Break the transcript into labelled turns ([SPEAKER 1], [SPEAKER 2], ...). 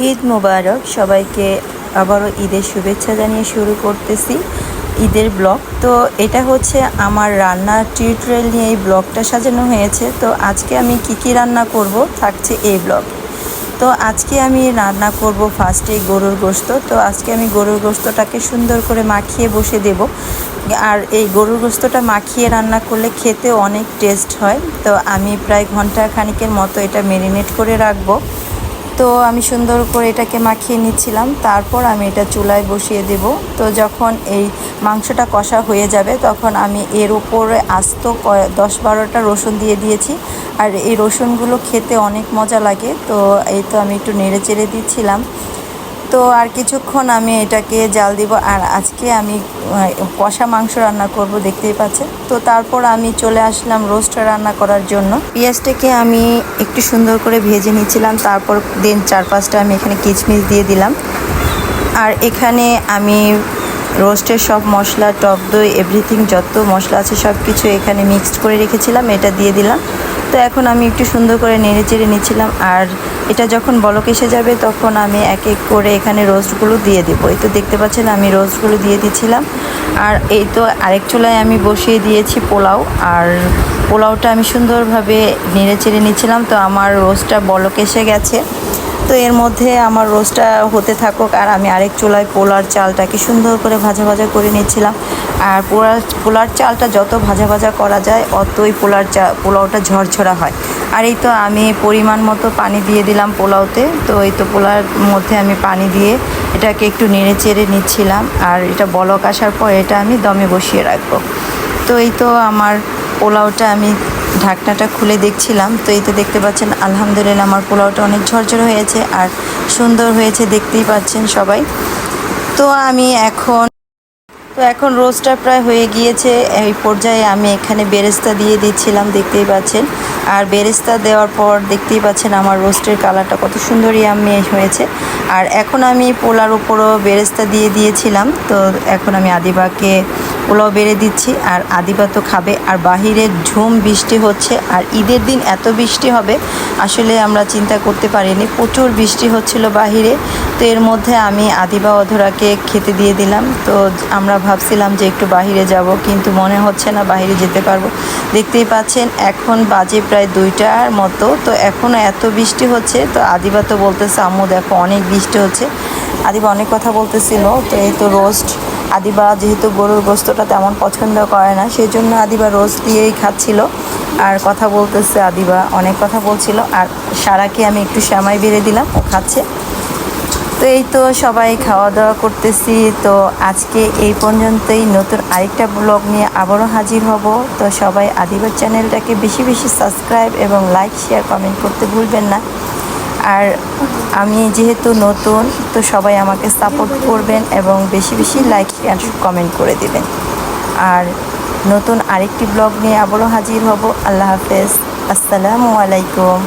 [SPEAKER 1] ঈদ মোবারক। সবাইকে আবারও ঈদের শুভেচ্ছা জানিয়ে শুরু করতেছি ঈদের ব্লগ। তো এটা হচ্ছে আমার রান্নার টিউটোরিয়াল নিয়ে এই ব্লগটা সাজানো হয়েছে। তো আজকে আমি কি কি রান্না করব থাকছে এই ব্লগ। তো আজকে আমি রান্না করব ফার্স্টে গরুর গোস্ত। তো আজকে আমি গরুর গোস্তটাকে সুন্দর করে মাখিয়ে বসে দেব। আর এই গরুর গোস্তটা মাখিয়ে রান্না করলে খেতে অনেক টেস্ট হয়। তো আমি প্রায় ঘণ্টা খানিকের মতো এটা মেরিনেট করে রাখব। তো আমি সুন্দর করে এটাকে মাখিয়ে নিচ্ছিলাম। তারপর আমি এটা চুলায় বসিয়ে দেব। তো যখন এই মাংসটা কষা হয়ে যাবে, তখন আমি এর উপরে আস্ত দশ বারোটা রসুন দিয়ে দিয়েছি। আর এই রসুনগুলো খেতে অনেক মজা লাগে। তো এই তো আমি একটু নেড়ে চেড়ে দিচ্ছিলাম। তো আর কিছুক্ষণ আমি এটাকে জাল দিব। আর আজকে আমি কষা মাংস রান্না করব, দেখতেই পাচ্ছেন। তো তারপর আমি চলে আসলাম রোস্ট রান্না করার জন্য। পেঁয়াজটাকে আমি একটু সুন্দর করে ভেজে নিয়েছিলাম। তারপর দেন চার পাঁচটা আমি এখানে কিচমিচ দিয়ে দিলাম। আর এখানে আমি রোস্টের সব মশলা, টক দই এভরিথিং যত মশলা আছে সব কিছু এখানে মিক্সড করে রেখেছিলাম, এটা দিয়ে দিলাম। তো এখন আমি একটু সুন্দর করে নেড়ে চেড়ে নিচ্ছিলাম, আর এটা যখন বলক এসে যাবে তখন আমি এক এক করে এখানে রোস্টগুলো দিয়ে দেবো। এই তো দেখতে পাচ্ছেন আমি রোস্টগুলো দিয়ে দিচ্ছিলাম। আর এই তো আরেক চুলায় আমি বসিয়ে দিয়েছি পোলাও, আর পোলাওটা আমি সুন্দরভাবে নেড়ে চেড়ে নিচ্ছিলাম। তো আমার রোস্টটা বলক এসে গেছে। তো এর মধ্যে আমার রোস্টটা হতে থাকুক আর আমি আরেক চুলায় পোলার চালটাকে সুন্দর করে ভাজা ভাজা করে নিচ্ছিলাম আর পোলার পোলার চালটা যত ভাজা ভাজা করা যায়, অতই পোলার চা, পোলাওটা ঝরঝরা হয়। আর এই তো আমি পরিমাণ মতো পানি দিয়ে দিলাম পোলাওতে। তো এই তো পোলার মধ্যে আমি পানি দিয়ে এটাকে একটু নেড়ে চেড়ে নিচ্ছিলাম। আর এটা বলক আসার পর এটা আমি দমে বসিয়ে রাখব। তো এই তো আমার পোলাওটা আমি ঢাকনাটা খুলে দেখছিলাম, তো এতে দেখতে পাচ্ছেন, আলহামদুলিল্লাহ আমার পোলাওটা অনেক ঝরঝরে হয়েছে আর সুন্দর হয়েছে দেখতেই পাচ্ছেন সবাই। তো আমি এখন তো এখন রোস্টটা প্রায় হয়ে গিয়েছে। এই পর্যায়ে আমি এখানে বেরেস্তা দিয়ে দিচ্ছিলাম, দেখতেই পাচ্ছেন। আর বেরেস্তা দেওয়ার পর দেখতেই পাচ্ছেন আমার রোস্টের কালারটা কত সুন্দরই আমি হয়েছে। আর এখন আমি পোলার উপরও বেরেস্তা দিয়ে দিয়েছিলাম, তো এখন আমি আদিবাকে পোলাও বেড়ে দিচ্ছি। আর আদিবা তো খাবে। আর বাহিরে ঝুম বৃষ্টি হচ্ছে, আর ঈদের দিন এত বৃষ্টি হবে, আসলে আমরা চিন্তা করতে পারিনি। প্রচুর বৃষ্টি হচ্ছিল বাহিরে তো এর মধ্যে আমি আদিবা অধরাকে খেতে দিয়ে দিলাম। তো আমরা ভাবছিলাম যে একটু বাহিরে যাব, কিন্তু মনে হচ্ছে না বাইরে যেতে পারব। দেখতেই পাচ্ছেন, এখন বাজে প্রায় দুইটার মতো। তো এখনও এত বৃষ্টি হচ্ছে, তো আদিবা তো বলতেছে, আম্মু, দেখো, অনেক বৃষ্টি হচ্ছে। আদিবা অনেক কথা বলতেছিল, তো এই তো রোস্ট আদিবা যেহেতু গরুর গোস্তটা তেমন পছন্দ করে না সেই জন্য আদিবা রোস্ট দিয়েই খাচ্ছিল। আর কথা বলতেছে আদিবা, অনেক কথা বলছিল। আর সারাকে আমি একটু শ্যামাই বেড়ে দিলাম, ও খাচ্ছে। তো এই তো সবাই খাওয়া দাওয়া করতেছি। তো আজকে এই পর্যন্তই। নতুন আরেকটা ব্লগ নিয়ে আবারও হাজির হব। তো সবাই আদিবার চ্যানেলটাকে বেশি বেশি সাবস্ক্রাইব এবং লাইক, শেয়ার, কমেন্ট করতে ভুলবেন না। আর আমি যেহেতু নতুন, তো সবাই আমাকে সাপোর্ট করবেন এবং বেশি বেশি লাইক, শেয়ার, কমেন্ট করে দেবেন। আর নতুন আরেকটি ব্লগ নিয়ে আবারও হাজির হব। আল্লাহ হাফেজ। আসসালামু আলাইকুম।